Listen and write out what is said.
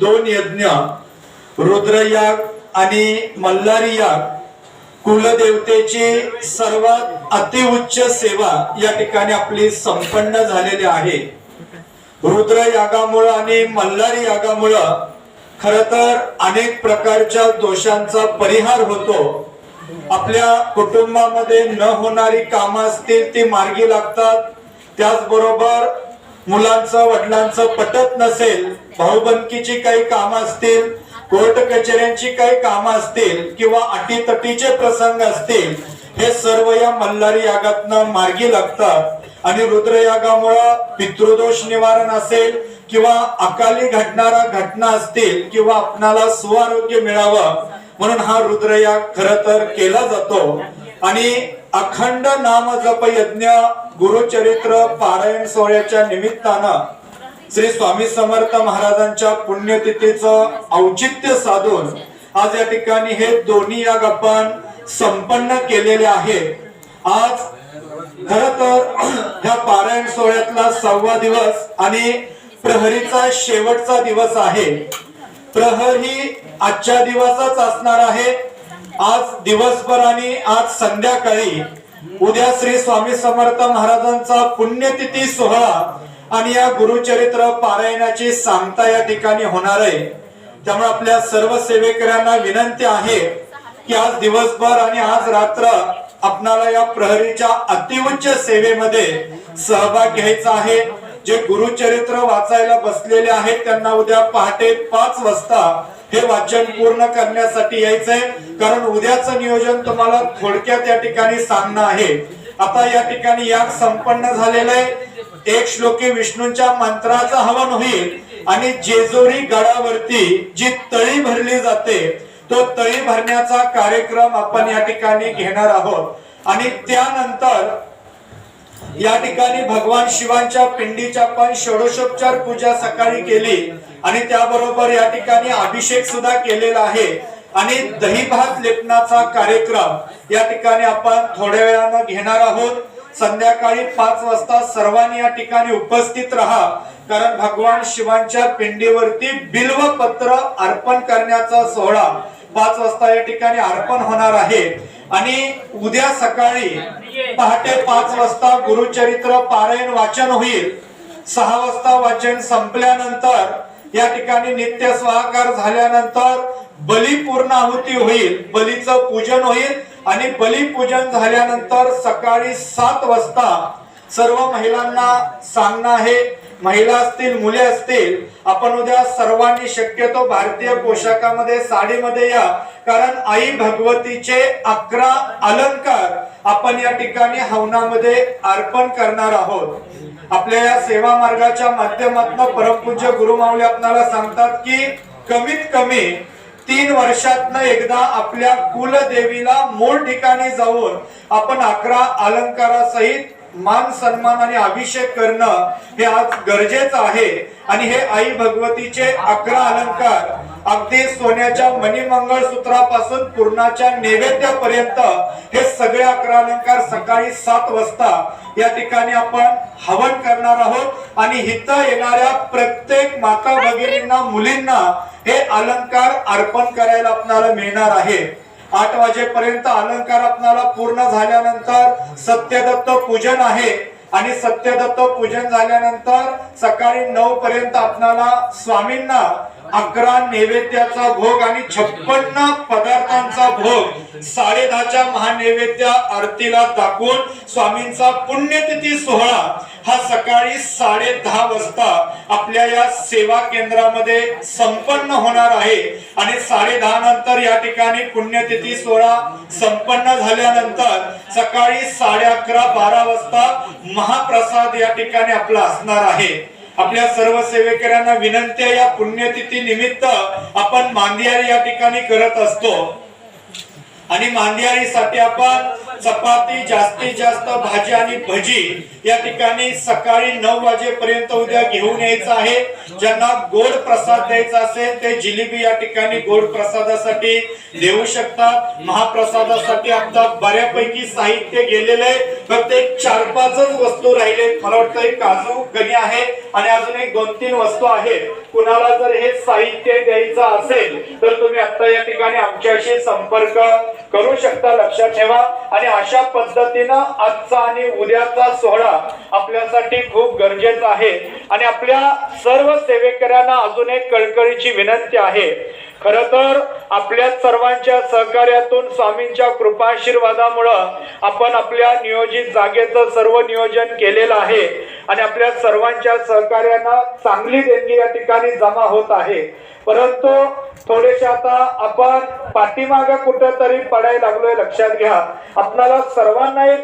दोन यज्ञ रुद्रयाग आणि मल्हारी याग कुलदेवतेची सर्वात अतिउच्च सेवा या ठिकाणी आपली संपन्न झालेली आहे. रुद्र यागामुळं आणि मल्हारी यागामुळं खर तर अनेक प्रकारच्या दोषांचा परिहार होतो. आपल्या कुटुंबामध्ये न होणारी कामं असतील ती मार्गी लागतात. त्याचबरोबर मुलांचं वडिलांचं पटत नसेल भाऊबंदकीची काही कामं असतील कोर्ट कचेऱ्यांची काही कामं असतील किंवा अटीतटीचे प्रसंग असतील हे सर्व या मल्हारी यागातनं मार्गी लागतात आणि रुद्रयागामुळं पितृदोष निवारण असेल किंवा अकाली घडणारा घटना असतील किंवा आपणाला सुआरोग्य मिळावं म्हणून हा रुद्रयाग खर तर केला जातो. आणि अखंड नाम जप यज्ञ गुरुचरित्र पारायण सोहळ्याच्या निमित्तानं श्री स्वामी समर्थ महाराजांच्या पुण्यतिथीचं औचित्य साधून आज या ठिकाणी हे दोन्ही या गप्पान संपन्न केलेले आहे. आज खर तर ह्या पारायण सोहळ्यातला सहावा दिवस आणि प्रहरीचा शेवटचा दिवस आहे. प्रहर ही आजच्या दिवसच असणार आहे. आज दिवसभर आणि आज संध्याकाळी उद्या श्री स्वामी समर्थ महाराजांचा पुण्यतिथी सोहळा आणि या गुरुचरित्र पारायणाची सांगता या ठिकाणी होणार आहे. त्यामुळे आपल्या सर्व सेवेकऱ्यांना विनंती आहे की आज दिवसभर आणि आज रात्र आपणाला या प्रहरीच्या अतिउच्च सेवेमध्ये सहभाग घ्यायचा आहे. जे गुरुचरित्र वाचायला बसलेले आहेत त्यांना उद्या पहाटे पाच वाजता हे वाचन पूर्ण करण्यासाठी यायचंय. कारण उद्याचं नियोजन तुम्हाला थोडक्यात या ठिकाणी सांगणं आहे. आता या ठिकाणी याग संपन्न झालेलं आहे. एक श्लोकी विष्णूंच्या मंत्राचं हवन होईल आणि जेजोरी गडावरती जी तळी भरली जाते तो तळी भरण्याचा कार्यक्रम आपण या ठिकाणी घेणार आहोत. आणि त्यानंतर या ठिकाणी भगवान शिवांच्या पिंडीच्या पण षोडशोपचार पूजा सकाळी केली आणि त्याबरोबर या ठिकाणी अभिषेक सुद्धा केलेला आहे. आणि दही भात लेपनाचा कार्यक्रम या ठिकाणी आपण थोड्या वेळानं घेणार आहोत. संध्याकाळी पाच वाजता सर्वांनी या ठिकाणी उपस्थित राहा. कारण भगवान शिवांच्या पिंडीवरती बिल्व पत्र अर्पण करण्याचा सोहळा पाच वाजता या ठिकाणी अर्पण होणार आहे. आणि उद्या सकाळी पहाटे पाच वाजता गुरुचरित्र पारायण वाचन होईल. सहा वाजता वाचन संपल्यानंतर या ठिकाणी नित्य स्वाहाकार झाल्यानंतर बली पूर्ण आहुती होईल. बलीचं पूजन होईल आणि बली पूजन झाल्यानंतर सकाळी सात वाजता सर्व महिलांना सांगणं आहे. महिला असतील मुले असतील आपण उद्या सर्वांनी शक्यतो भारतीय पोशाखामध्ये साडीमध्ये या. कारण आई भगवतीचे अकरा अलंकार आपण या ठिकाणी हवनामध्ये अर्पण करणार आहोत. आपल्या या सेवा मार्गाच्या माध्यमातून परमपूज्य गुरुमावले आपल्याला सांगतात की कमीत कमी तीन वर्षातनं एकदा आपल्या कुलदेवीला मूळ ठिकाणी जाऊन आपण अकरा अलंकारासहित मान सन्मान आणि अभिषेक करणं हे आज गरजेचं आहे. आणि हे आई भगवतीचे अकरा अलंकार अगदी सोन्याच्या मणिमंगळ सूत्रापासून पूर्णाच्या नैवेद्यापर्यंत हे सगळे अकरा अलंकार सकाळी सात वाजता या ठिकाणी आपण हवन करणार आहोत. आणि इथं येणाऱ्या प्रत्येक माता भगिनींना मुलींना हे अलंकार अर्पण करायला आपल्याला मिळणार आहे. आठ वाजेपर्यंत अलंकार आपणाला पूर्ण झाल्यानंतर सत्यदत्त पूजन आहे. आणि सत्यदत्त पूजन झाल्यानंतर सकाळी नऊ पर्यंत आपणाला स्वामींना अकरा नैवेद्याचा भोग आणि छप्पन्न पदार्थांचा भोग. साडे दहाच्या महानैवेद्य आरतीला दाखवून स्वामींचा पुण्यतिथी सोहळा. हा सकाळी साडे दहा वाजता आपल्या या सेवा केंद्रामध्ये संपन्न होणार आहे. आणि साडे दहा नंतर या ठिकाणी पुण्यतिथी सोहळा संपन्न झाल्यानंतर सकाळी साडे अकरा बारा वाजता महाप्रसाद या ठिकाणी आपला असणार आहे. आपल्या सर्व सेवेकऱ्यांना विनंती आहे या पुण्यतिथी निमित्त आपण मांदियारी या ठिकाणी करत असतो. आणि मांदियारीसाठी आपण चपाती जास्तीत जास्त भाजी आणि भजी या ठिकाणी सकाळी नऊ वाजेपर्यंत उद्या घेऊन यायचं आहे. ज्यांना गोड प्रसाद द्यायचा असेल ते जिलेबी या ठिकाणी गोड प्रसादासाठी देऊ शकतात. महाप्रसादासाठी आता बऱ्यापैकी साहित्य गेलेलं आहे. फक्त एक चार पाचच वस्तू राहिले. मला वाटतं एक काजू गणी आहे आणि अजून एक दोन तीन वस्तू आहेत. कुणाला जर हे साहित्य द्यायचं असेल तर तुम्ही आता या ठिकाणी आमच्याशी संपर्क करू शकता लक्षात ठेवा. आणि अशा पद्धतीनं आजचा आणि उद्याचा सोहळा आपल्यासाठी खूप गरजेचा आहे. आणि आपल्या सर्व सेवेकऱ्यांना अजून एक कळकळीची विनंती आहे. खर तर आपल्या सर्वांच्या सहकार्यातून स्वामींच्या कृपाशीर्वादामुळं आपण आपल्या नियोजित जागेचं सर्व नियोजन केलेलं आहे आणि आपल्या सर्वांच्या सहकार्यानं चांगली देणगी या ठिकाणी जमा होत आहे. परंतु थोडेसे आता आपण पाठीमागे कुठेतरी पडायला लागलोय लक्षात घ्या. आपल्याला सर्वांना एक